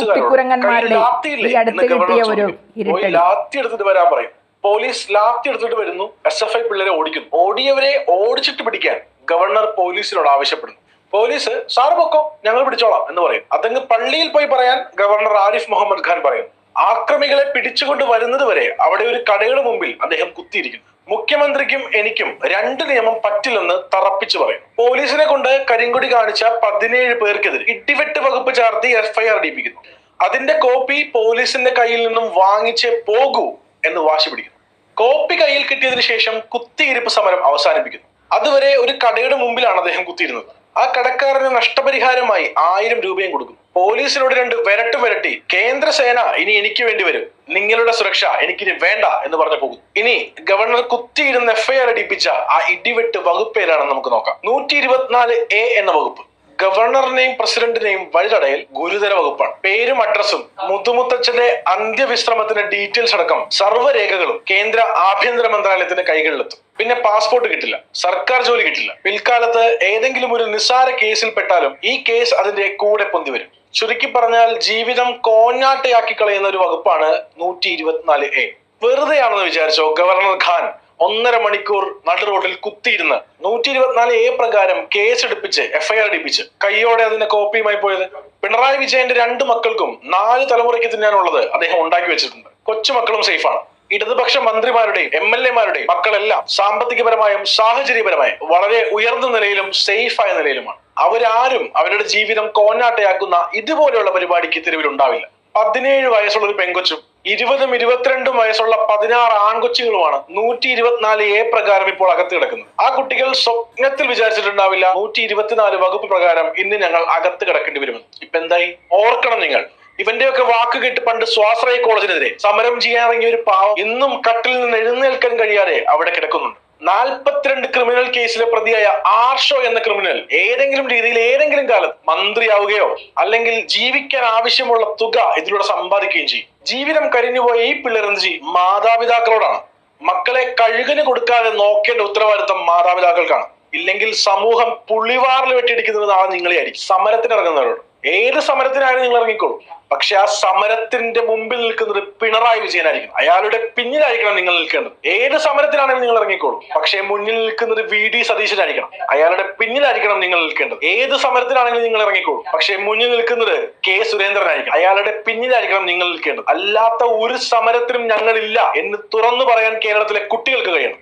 കുട്ടിക്കുരങ്ങന്മാരുടെ ഈ അടുത്ത് കിട്ടിയ ഒരു. ഇരുട്ടടി ലാത്തി എടുത്തിട്ട് വരാൻ പറയും. പോലീസ് ലാത്തി എടുത്തിട്ട് വരുന്നു. എസ് എഫ് ഐ പിള്ളേരെ ഓടിക്കുന്നു. ഓടിയവരെ ഓടിച്ചിട്ട് പിടിക്കാൻ ഗവർണർ പോലീസിനോട് ആവശ്യപ്പെടുന്നു. പോലീസ് സാർ പൊക്കോ ഞങ്ങൾ പിടിച്ചോളാം എന്ന് പറയും. അതങ്ങ് പള്ളിയിൽ പോയി പറയാൻ ഗവർണർ ആരിഫ് മുഹമ്മദ് ഖാൻ പറയും. ആക്രമികളെ പിടിച്ചുകൊണ്ട് വരുന്നത് വരെ അവിടെ ഒരു കടയുടെ മുമ്പിൽ അദ്ദേഹം കുത്തിയിരിക്കുന്നു. മുഖ്യമന്ത്രിക്കും എനിക്കും രണ്ട് നിയമം പറ്റില്ലെന്ന് തറപ്പിച്ചു പറയും. പോലീസിനെ കൊണ്ട് കരിങ്കൊടി കാണിച്ച പതിനേഴ് പേർക്കെതിരെ ഇടിവെട്ട് വകുപ്പ് ചാർത്തി എഫ്ഐആർ അടിപ്പിക്കുന്നു അതിന്റെ കോപ്പി പോലീസിന്റെ കയ്യിൽ നിന്നും വാങ്ങിച്ച് പോകൂ എന്ന് വാശി പിടിക്കുന്നു. കോപ്പി കയ്യിൽ കിട്ടിയതിനു ശേഷം കുത്തിയിരിപ്പ് സമരം അവസാനിപ്പിക്കുന്നു. അതുവരെ ഒരു കടയുടെ മുമ്പിലാണ് അദ്ദേഹം കുത്തിയിരുന്നത്. ആ കടക്കാരന് നഷ്ടപരിഹാരമായി ആയിരം രൂപയും കൊടുക്കും പോലീസിനോട് രണ്ട് വിരട്ട് വിരട്ടി കേന്ദ്ര സേന ഇനി എനിക്ക് വേണ്ടി വരും. നിങ്ങളുടെ സുരക്ഷ എനിക്കിനി വേണ്ട എന്ന് പറഞ്ഞു പോകും ഇനി ഗവർണർ കുത്തിയിരുന്ന് എഫ്ഐആർ അടിപ്പിച്ച ആ ഇടിവെട്ട് വകുപ്പ് ഏതാണെന്ന് നമുക്ക് നോക്കാം. നൂറ്റി ഇരുപത്തിനാല് എ എന്ന വകുപ്പ്. ഗവർണറിനെയും പ്രസിഡന്റിനെയും വഴിതടയൽ ഗുരുതര വകുപ്പാണ്. പേരും അഡ്രസ്സും മുത്തുമുത്തച്ഛന്റെ അന്ത്യവിശ്രമത്തിന്റെ ഡീറ്റെയിൽസ് അടക്കം സർവരേഖകളും കേന്ദ്ര ആഭ്യന്തര മന്ത്രാലയത്തിന്റെ കൈകളിലെത്തും. പിന്നെ പാസ്പോർട്ട് കിട്ടില്ല സർക്കാർ ജോലി കിട്ടില്ല. പിൽക്കാലത്ത് ഏതെങ്കിലും ഒരു നിസ്സാര കേസിൽ പെട്ടാലും ഈ കേസ് അതിന്റെ കൂടെ പൊന്തി വരും. ചുരുക്കി പറഞ്ഞാൽ ജീവിതം കോഞ്ഞാട്ടയാക്കി കളയുന്ന ഒരു വകുപ്പാണ് നൂറ്റി ഇരുപത്തിനാല് എ. വെറുതെയാണെന്ന് വിചാരിച്ചോ ഗവർണർ ഖാൻ ഒന്നര മണിക്കൂർ നടു റോഡിൽ കുത്തിയിരുന്ന് നൂറ്റി ഇരുപത്തിനാല് എ പ്രകാരം കേസ് എടുപ്പിച്ച് എഫ്ഐആർ അടിപ്പിച്ച് കൈയോടെ അതിന്റെ കോപ്പിയുമായി പോയത്? പിണറായി വിജയന്റെ രണ്ട് മക്കൾക്കും നാല് തലമുറയ്ക്ക് തിന്നാനുള്ളത് അദ്ദേഹം ഉണ്ടാക്കി വെച്ചിട്ടുണ്ട്. കൊച്ചുമക്കളും സേഫാണ്. ഇടതുപക്ഷ മന്ത്രിമാരുടെയും എം എൽ എമാരുടെയും മക്കളെല്ലാം സാമ്പത്തികപരമായും സാഹചര്യപരമായും വളരെ ഉയർന്ന നിലയിലും സേഫായ നിലയിലുമാണ്. അവരാരും അവരുടെ ജീവിതം കോന്നാട്ടയാക്കുന്ന ഇതുപോലെയുള്ള പരിപാടിക്ക് തെരുവിൽ ഉണ്ടാവില്ല. പതിനേഴ് വയസ്സുള്ള ഒരു പെങ്കൊച്ചും ഇരുപതും ഇരുപത്തിരണ്ടും വയസ്സുള്ള പതിനാറ് ആൺകൊച്ചുകളുമാണ് നൂറ്റി ഇരുപത്തിനാല് എ പ്രകാരം ഇപ്പോൾ അകത്ത് കിടക്കുന്നത്. ആ കുട്ടികൾ സ്വപ്നത്തിൽ വിചാരിച്ചിട്ടുണ്ടാവില്ല നൂറ്റി ഇരുപത്തിനാല് വകുപ്പ് പ്രകാരം ഇന്ന് ഞങ്ങൾ അകത്ത് കിടക്കേണ്ടി വരുമെന്ന് ഇപ്പൊ എന്തായി? ഓർക്കണം നിങ്ങൾ. ഇവന്റെയൊക്കെ വാക്ക് കേട്ട് പണ്ട് സ്വാശ്രയ കോളേജിനെതിരെ സമരം ചെയ്യാൻ ഇറങ്ങിയ ഒരു പാവം ഇന്നും കട്ടിൽ നിന്ന് എഴുന്നേൽക്കാൻ കഴിയാതെ അവിടെ കിടക്കുന്നുണ്ട്. നാൽപ്പത്തിരണ്ട് ക്രിമിനൽ കേസിലെ പ്രതിയായ ആർഷോ എന്ന ക്രിമിനൽ ഏതെങ്കിലും രീതിയിൽ ഏതെങ്കിലും കാലത്ത് മന്ത്രിയാവുകയോ അല്ലെങ്കിൽ ജീവിക്കാൻ ആവശ്യമുള്ള തുക ഇതിലൂടെ സമ്പാദിക്കുകയും ചെയ്യും. ജീവിതം കരിഞ്ഞുപോയ ഈ പിള്ളേർ എന്ത് ചെയ്യും? മാതാപിതാക്കളോടാണ്. മക്കളെ കഴുകന് കൊടുക്കാതെ നോക്കേണ്ട ഉത്തരവാദിത്തം മാതാപിതാക്കൾക്കാണ്. ഇല്ലെങ്കിൽ സമൂഹം പുളിവാറിൽ വെട്ടിയടിക്കുന്നത് നാളെ നിങ്ങളെ ആയിരിക്കും സമരത്തിന് ഇറങ്ങുന്നവരോട് ഏത് സമരത്തിനായാലും നിങ്ങൾ ഇറങ്ങിക്കോളൂ. പക്ഷെ ആ സമരത്തിന്റെ മുമ്പിൽ നിൽക്കുന്നത് പിണറായി വിജയനായിരിക്കും. അയാളുടെ പിന്നിലായിരിക്കണം നിങ്ങൾ നിൽക്കേണ്ടത്. ഏത് സമരത്തിലാണെങ്കിലും നിങ്ങൾ ഇറങ്ങിക്കോളും. പക്ഷെ മുന്നിൽ നിൽക്കുന്നത് വി ഡി സതീശനായിരിക്കണം. അയാളുടെ പിന്നിലായിരിക്കണം നിങ്ങൾ നിൽക്കേണ്ടത്. ഏത് സമരത്തിലാണെങ്കിലും നിങ്ങൾ ഇറങ്ങിക്കോളും. പക്ഷെ മുന്നിൽ നിൽക്കുന്നത് കെ സുരേന്ദ്രനായിരിക്കും. അയാളുടെ പിന്നിലായിരിക്കണം നിങ്ങൾ നിൽക്കേണ്ടത്. അല്ലാത്ത ഒരു സമരത്തിനും ഞങ്ങളില്ല എന്ന് തുറന്നു പറയാൻ കേരളത്തിലെ കുട്ടികൾക്ക് കഴിയണം.